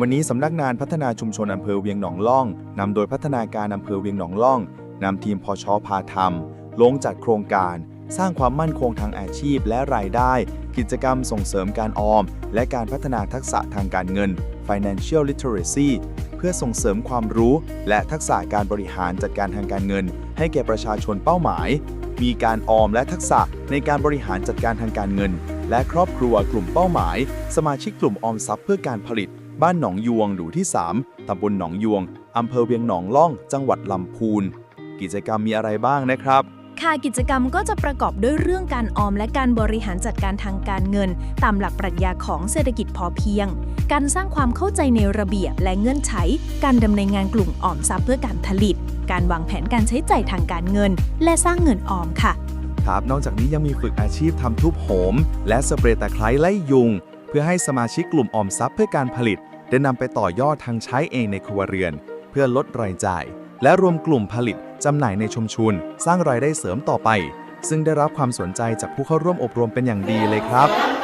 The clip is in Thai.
วันนี้สำนักงานพัฒนาชุมชนอำเภอเวียงหนองล่องนำโดยพัฒนาการอำเภอเวียงหนองล่องนำทีมพชพาธรรม ลงจัดโครงการ สร้างความมั่นคงทางอาชีพและรายได้ กิจกรรมส่งเสริมการออม และการพัฒนาทักษะทางการเงิน financial literacy เพื่อส่งเสริมความรู้ และทักษะการบริหารจัดการทางการเงิน ให้แก่ประชาชนเป้าหมาย มีการออมและทักษะในการบริหารจัดการทางการเงิน และครอบครัวกลุ่มเป้าหมาย สมาชิกกลุ่มออมทรัพย์เพื่อการผลิต บ้านหนองยวงหมู่ที่ 3 ตำบลหนองยวง อำเภอเวียงหนองล่อง จังหวัดลำพูน กิจกรรมมีอะไรบ้างนะครับ ค่ะกิจกรรมก็จะประกอบด้วยเรื่องการออมและการบริหารจัดการทางการเงิน ตามหลักปรัชญาของเศรษฐกิจพอเพียง การสร้างความเข้าใจในระเบียบและเงื่อนไข การดำเนินงานกลุ่มออมทรัพย์เพื่อการผลิต การวางแผนการใช้จ่ายทางการเงิน และสร้างเงินออมค่ะ ครับ นอกจากนี้ยังมีฝึกอาชีพทำทุบโหม และสเปรย์ตะไคร้ไล่ยุงเพื่อให้สมาชิกกลุ่มออมทรัพย์เพื่อการผลิต ได้นำไปต่อยอดทางใช้เองในครัวเรือน เพื่อลดรายจ่าย และรวมกลุ่มผลิตจำหน่ายในชุมชนสร้างรายได้เสริมต่อไป ซึ่งได้รับความสนใจจากผู้เข้าร่วมอบรมเป็นอย่างดีเลยครับ